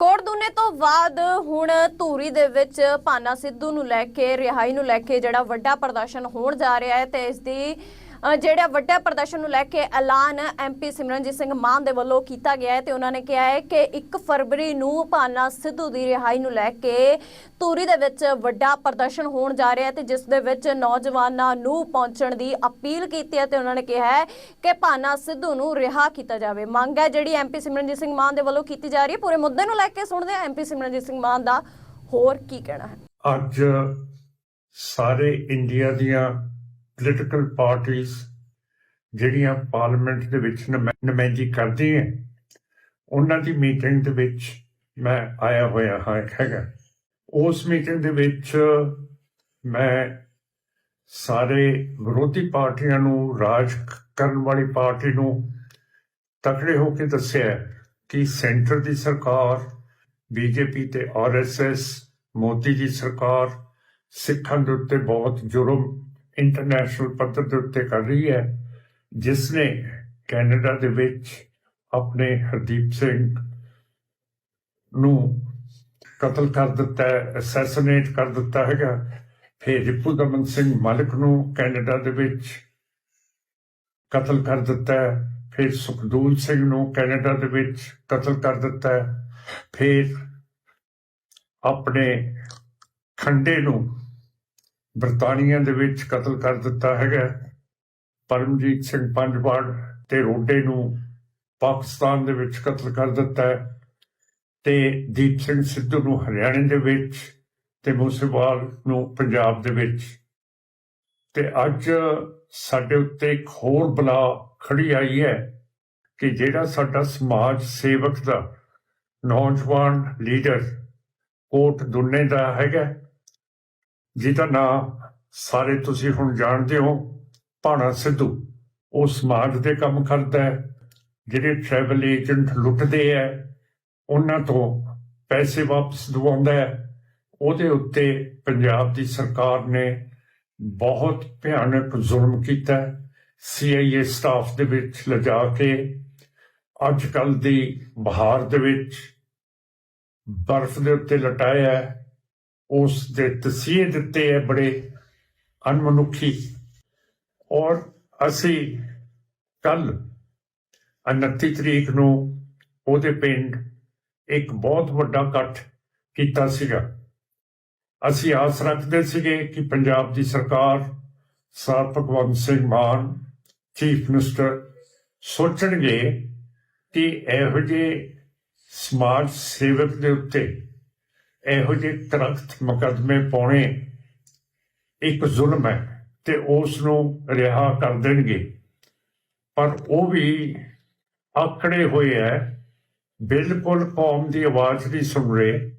ਕੋਟਦੂਨੇ ਤੋਂ ਬਾਅਦ ਹੁਣ ਧੂਰੀ ਦੇ ਵਿੱਚ ਪਾਨਾ ਸਿੱਧੂ ਨੂੰ ਲੈ ਕੇ, ਰਿਹਾਈ ਨੂੰ ਲੈ ਕੇ ਜਿਹੜਾ ਵੱਡਾ ਪ੍ਰਦਰਸ਼ਨ ਹੋਣ ਜਾ ਰਿਹਾ ਹੈ ਤੇ ਇਸ ਦੀ ਜਿਹੜਾ ਵੱਡਾ ਪ੍ਰਦਰਸ਼ਨ ਨੂੰ ਲੈ ਕੇ ਐਲਾਨ ਐਮਪੀ ਸਿਮਰਨਜੀਤ ਸਿੰਘ ਮਾਨ ਦੇ ਵੱਲੋਂ ਕੀਤਾ ਗਿਆ ਹੈ ਤੇ ਉਹਨਾਂ ਨੇ ਕਿਹਾ ਹੈ ਕਿ 1 ਫਰਵਰੀ ਨੂੰ ਪਾਨਾ ਸਿੱਧੂ ਦੀ ਰਿਹਾਈ ਨੂੰ ਲੈ ਕੇ ਧੂਰੀ ਦੇ ਵਿੱਚ ਵੱਡਾ ਪ੍ਰਦਰਸ਼ਨ ਹੋਣ ਜਾ ਰਿਹਾ ਹੈ ਤੇ ਜਿਸ ਦੇ ਵਿੱਚ ਨੌਜਵਾਨਾਂ ਨੂੰ ਪਹੁੰਚਣ ਦੀ ਅਪੀਲ ਕੀਤੀ ਹੈ ਤੇ ਉਹਨਾਂ ਨੇ ਕਿਹਾ ਹੈ ਕਿ ਪਾਨਾ ਸਿੱਧੂ ਨੂੰ ਰਿਹਾ ਕੀਤਾ ਜਾਵੇ। ਮੰਗ ਹੈ ਜਿਹੜੀ ਐਮਪੀ ਸਿਮਰਨਜੀਤ ਸਿੰਘ ਮਾਨ ਦੇ ਵੱਲੋਂ ਕੀਤੀ ਜਾ ਰਹੀ ਹੈ। ਪੂਰੇ ਮੁੱਦੇ ਨੂੰ ਲੈ ਕੇ ਸੁਣਦੇ ਹਾਂ ਐਮਪੀ ਸਿਮਰਨਜੀਤ ਸਿੰਘ ਮਾਨ ਦਾ ਹੋਰ ਕੀ ਕਹਿਣਾ ਹੈ। ਅੱਜ ਸਾਰੇ ਇੰਡੀਆ ਦੀਆਂ ਪੋਲੀਟੀਕਲ ਪਾਰਟੀਆਂ ਜਿਹੜੀਆਂ ਪਾਰਲੀਮੈਂਟ ਦੇ ਵਿੱਚ ਨੁਮਾ- ਨੁਮਾਇੰਦਗੀ ਕਰਦੀਆਂ ਉਹਨਾਂ ਦੀ ਮੀਟਿੰਗ ਦੇ ਵਿੱਚ ਮੈਂ ਆਇਆ ਹੋਇਆ ਹਾਂ, ਹੈਗਾ। ਉਸ ਮੀਟਿੰਗ ਦੇ ਵਿੱਚ ਮੈਂ ਸਾਰੇ ਵਿਰੋਧੀ ਪਾਰਟੀਆਂ ਨੂੰ, ਰਾਜ ਕਰਨ ਵਾਲੀ ਪਾਰਟੀ ਨੂੰ ਤਕੜੇ ਹੋ ਕੇ ਦੱਸਿਆ ਕਿ ਸੈਂਟਰ ਦੀ ਸਰਕਾਰ, ਬੀਜੇਪੀ ਤੇ ਆਰਐਸਐਸ ਮੋਦੀ ਦੀ ਸਰਕਾਰ ਸਿੱਖਾਂ ਦੇ ਉੱਤੇ ਬਹੁਤ ਜੁਰਮ ਇੰਟਰਨੈਸ਼ਨਲ ਪੱਧਰ ਦੇ ਉੱਤੇ ਕਰ ਰਹੀ ਹੈ, ਜਿਸ ਨੇ ਕੈਨੇਡਾ ਦੇ ਵਿੱਚ ਆਪਣੇ ਹਰਦੀਪ ਸਿੰਘ ਨੂੰ ਕਤਲ ਕਰ ਦਿੱਤਾ ਅਸੈਸੀਨੇਟ ਕਰ ਦਿੱਤਾ ਹੈਗਾ। ਫਿਰ ਰਿਪੂ ਦਮਨ ਸਿੰਘ ਮਲਕ ਨੂੰ ਕੈਨੇਡਾ ਦੇ ਵਿੱਚ ਕਤਲ ਕਰ ਦਿੱਤਾ ਹੈ, ਫਿਰ ਸੁਖਦੂਲ ਸਿੰਘ ਨੂੰ ਕੈਨੇਡਾ ਦੇ ਵਿੱਚ ਕਤਲ ਕਰ ਦਿੱਤਾ ਫਿਰ ਆਪਣੇ ਖੰਡੇ ਨੂੰ ਬਰਤਾਨੀਆ ਦੇ ਵਿੱਚ ਕਤਲ ਕਰ ਦਿੱਤਾ ਹੈਗਾ। ਪਰਮਜੀਤ ਸਿੰਘ ਪੰਜਵਾੜ ਤੇ ਰੋਡੇ ਨੂੰ ਪਾਕਿਸਤਾਨ ਦੇ ਵਿੱਚ ਕਤਲ ਕਰ ਦਿੱਤਾ ਤੇ ਦੀਪ ਸਿੰਘ ਸਿੱਧੂ ਨੂੰ ਹਰਿਆਣੇ ਦੇ ਵਿੱਚ ਤੇ ਮੂਸੇਵਾਲ ਨੂੰ ਪੰਜਾਬ ਦੇ ਵਿੱਚ। ਤੇ ਅੱਜ ਸਾਡੇ ਉੱਤੇ ਇੱਕ ਹੋਰ ਬਲਾ ਖੜੀ ਆਈ ਹੈ ਕਿ ਜਿਹੜਾ ਸਾਡਾ ਸਮਾਜ ਸੇਵਕ ਦਾ, ਨੌਜਵਾਨ ਲੀਡਰ ਕੋਟ ਦੁੰਨੇ ਦਾ ਹੈਗਾ। ਜਿਹਦਾ ਨਾਂ ਸਾਰੇ ਤੁਸੀਂ ਹੁਣ ਜਾਣਦੇ ਹੋ, ਭਾਣਾ ਸਿੱਧੂ। ਉਹ ਸਮਾਜ ਦੇ ਕੰਮ ਕਰਦਾ ਹੈ, ਜਿਹੜੇ ਟਰੈਵਲ ਏਜੰਟ ਲੁੱਟਦੇ ਹੈ, ਉਹਨਾਂ ਤੋਂ ਪੈਸੇ ਵਾਪਸ ਦਿਵਾਉਂਦਾ ਹੈ। ਉਹਦੇ ਉੱਤੇ ਪੰਜਾਬ ਦੀ ਸਰਕਾਰ ਨੇ ਬਹੁਤ ਭਿਆਨਕ ਜ਼ੁਲਮ ਕੀਤਾ ਸੀਆਈਏ ਸਟਾਫ ਦੇ ਵਿੱਚ ਲਿਜਾ ਕੇ ਅੱਜ ਕੱਲ ਦੀ ਬਹਾਰ ਦੇ ਵਿੱਚ ਬਰਫ਼ ਦੇ ਉੱਤੇ ਲਟਾਇਆ ਹੈ। ਉਸ ਦੇ ਤਸੀਹੇ ਦਿੱਤੇ ਹੈ ਬੜੇ ਅਨਮਨੁੱਖੀ ਔਰ ਅਸੀਂ ਕੱਲ 29 ਤਰੀਕ ਨੂੰ ਉਹਦੇ ਪਿੰਡ ਇੱਕ ਬਹੁਤ ਵੱਡਾ ਇਕੱਠ ਕੀਤਾ ਸੀਗਾ। ਅਸੀਂ ਆਸ ਰੱਖਦੇ ਸੀਗੇ ਕਿ ਪੰਜਾਬ ਦੀ ਸਰਕਾਰ sir Bhagwant Singh Mann, chief minister ਸੋਚਣਗੇ ਕਿ ਇਹੋ ਜਿਹੇ ਸਮਾਜ ਸੇਵਕ ਦੇ ਉੱਤੇ ਇਹੋ ਜਿਹੇ ਤਰਖਤ ਮੁਕੱਦਮੇ ਪਾਉਣੇ ਇੱਕ ਜ਼ੁਲਮ ਹੈ ਤੇ ਉਸ ਨੂੰ ਰਿਹਾ ਕਰ ਦੇਣਗੇ। ਪਰ ਉਹ ਵੀ ਆਕੜੇ ਹੋਏ ਹੈ। ਬਿਲਕੁਲ ਕੌਮ ਦੀ ਆਵਾਜ਼ ਨਹੀਂ ਸੁਣ ਰਹੇ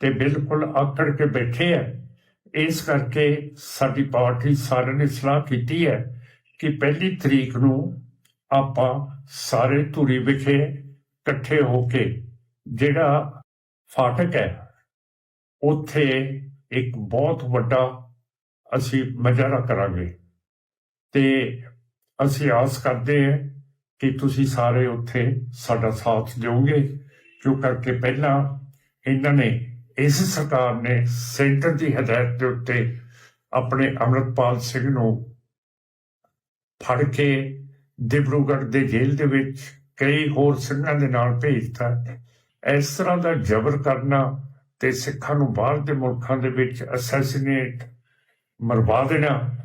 ਤੇ ਬਿਲਕੁਲ ਆਕੜ ਕੇ ਬੈਠੇ ਹੈ। ਇਸ ਕਰਕੇ ਸਾਡੀ ਪਾਰਟੀ ਸਾਰਿਆਂ ਨੇ ਸਲਾਹ ਕੀਤੀ ਹੈ ਕਿ ਪਹਿਲੀ ਤਰੀਕ ਨੂੰ ਆਪਾਂ ਸਾਰੇ ਧੂਰੀ ਵਿਖੇ ਇਕੱਠੇ ਹੋ ਕੇ ਜਿਹੜਾ ਫਾਟਕ ਹੈ ਉੱਥੇ ਇੱਕ ਬਹੁਤ ਵੱਡਾ ਅਸੀਂ ਮਜਾਰਾ ਕਰਾਂਗੇ। ਤੇ ਅਸੀਂ ਆਸ ਕਰਦੇ ਹਾਂ ਕਿ ਤੁਸੀਂ ਸਾਰੇ ਉੱਥੇ ਸਾਡਾ ਸਾਥ ਦਿਓਗੇ। ਕਿਉਂ ਕਰਕੇ ਪਹਿਲਾਂ ਇਹਨਾਂ ਨੇ, ਇਸ ਸਰਕਾਰ ਨੇ ਸੈਂਟਰ ਦੀ ਹਦਾਇਤ ਦੇ ਉੱਤੇ ਆਪਣੇ ਅਮਰਤਪਾਲ ਸਿੰਘ ਨੂੰ ਫੜ ਕੇ ਦਿਬਰੂਗੜ੍ਹ ਦੇ ਜੇਲ੍ਹ ਦੇ ਵਿੱਚ ਕਈ ਹੋਰ ਸਿੰਘਾਂ ਦੇ ਨਾਲ ਭੇਜਤਾ। ਇਸ ਤਰ੍ਹਾਂ ਦਾ ਜ਼ਬਰ ਕਰਨਾ ਤੇ ਸਿੱਖਾਂ ਨੂੰ ਬਾਹਰ ਦੇ ਮੁਲਕਾਂ ਦੇ ਵਿੱਚ ਅਸੈਸੀਨੇਟ ਮਰਵਾ ਦੇਣਾ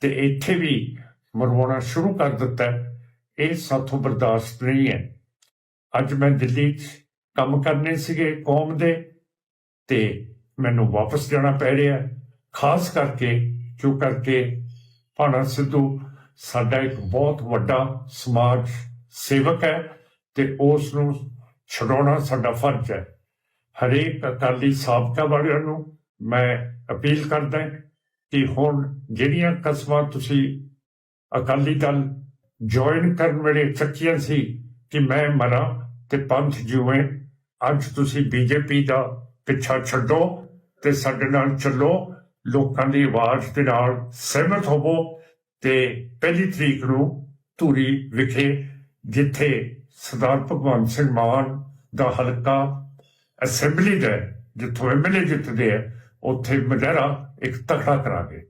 ਤੇ ਇੱਥੇ ਵੀ ਮਰਵਾਉਣਾ ਸ਼ੁਰੂ ਕਰ ਦਿੱਤਾ ਹੈ, ਇਹ ਸਾਥੋਂ ਬਰਦਾਸ਼ਤ ਨਹੀਂ ਹੈ। ਅੱਜ ਮੈਂ ਦਿੱਲੀ 'ਚ ਕੰਮ ਕਰਨੇ ਸੀਗੇ ਕੌਮ ਦੇ ਤੇ ਮੈਨੂੰ ਵਾਪਸ ਜਾਣਾ ਪੈ ਰਿਹਾ ਖਾਸ ਕਰਕੇ ਕਿਉਂ ਕਰਕੇ ਭਾਣਾ ਸਿੱਧੂ ਸਾਡਾ ਇੱਕ ਬਹੁਤ ਵੱਡਾ ਸਮਾਜ ਸੇਵਕ ਹੈ ਤੇ ਉਸ ਨੂੰ ਛਡਾਉਣਾ ਸਾਡਾ ਫਰਜ਼ ਹੈ। ਹਰੇਕ ਅਕਾਲੀ ਸਾਬਕਾ ਵਾਲਿਆਂ ਨੂੰ ਮੈਂ ਅਪੀਲ ਕਰਦਾ ਕਿ ਹੁਣ ਜਿਹੜੀਆਂ ਕਸਮਾਂ ਤੁਸੀਂ ਅਕਾਲੀ ਦਲ ਜੁਆਇਨ ਕਰਨ ਵੇਲੇ ਚੱਕੀਆਂ ਸੀ ਕਿ ਮੈਂ ਮਰਾਂ ਤੇ ਪੰਥ ਜਿਵੇਂ ਅੱਜ ਤੁਸੀਂ ਬੀਜੇਪੀ ਦਾ ਪਿੱਛਾ ਛੱਡੋ ਤੇ ਸਾਡੇ ਨਾਲ ਚੱਲੋ, ਲੋਕਾਂ ਦੀ ਆਵਾਜ਼ ਦੇ ਨਾਲ ਸਹਿਮਤ ਹੋਵੋ ਤੇ ਪਹਿਲੀ ਤਰੀਕ ਨੂੰ ਧੂਰੀ ਵਿਖੇ ਜਿੱਥੇ ਸਰਦਾਰ ਭਗਵੰਤ ਸਿੰਘ ਮਾਨ ਦਾ ਹਲਕਾ ਅਸੈਂਬਲੀ ਦਾ ਹੈ, ਜਿੱਥੋਂ ਐਮਐਲਏ ਜਿੱਤਦੇ ਆ ਉੱਥੇ ਮਜਰਾ ਇੱਕ ਤਕੜਾ ਕਰਾਂਗੇ।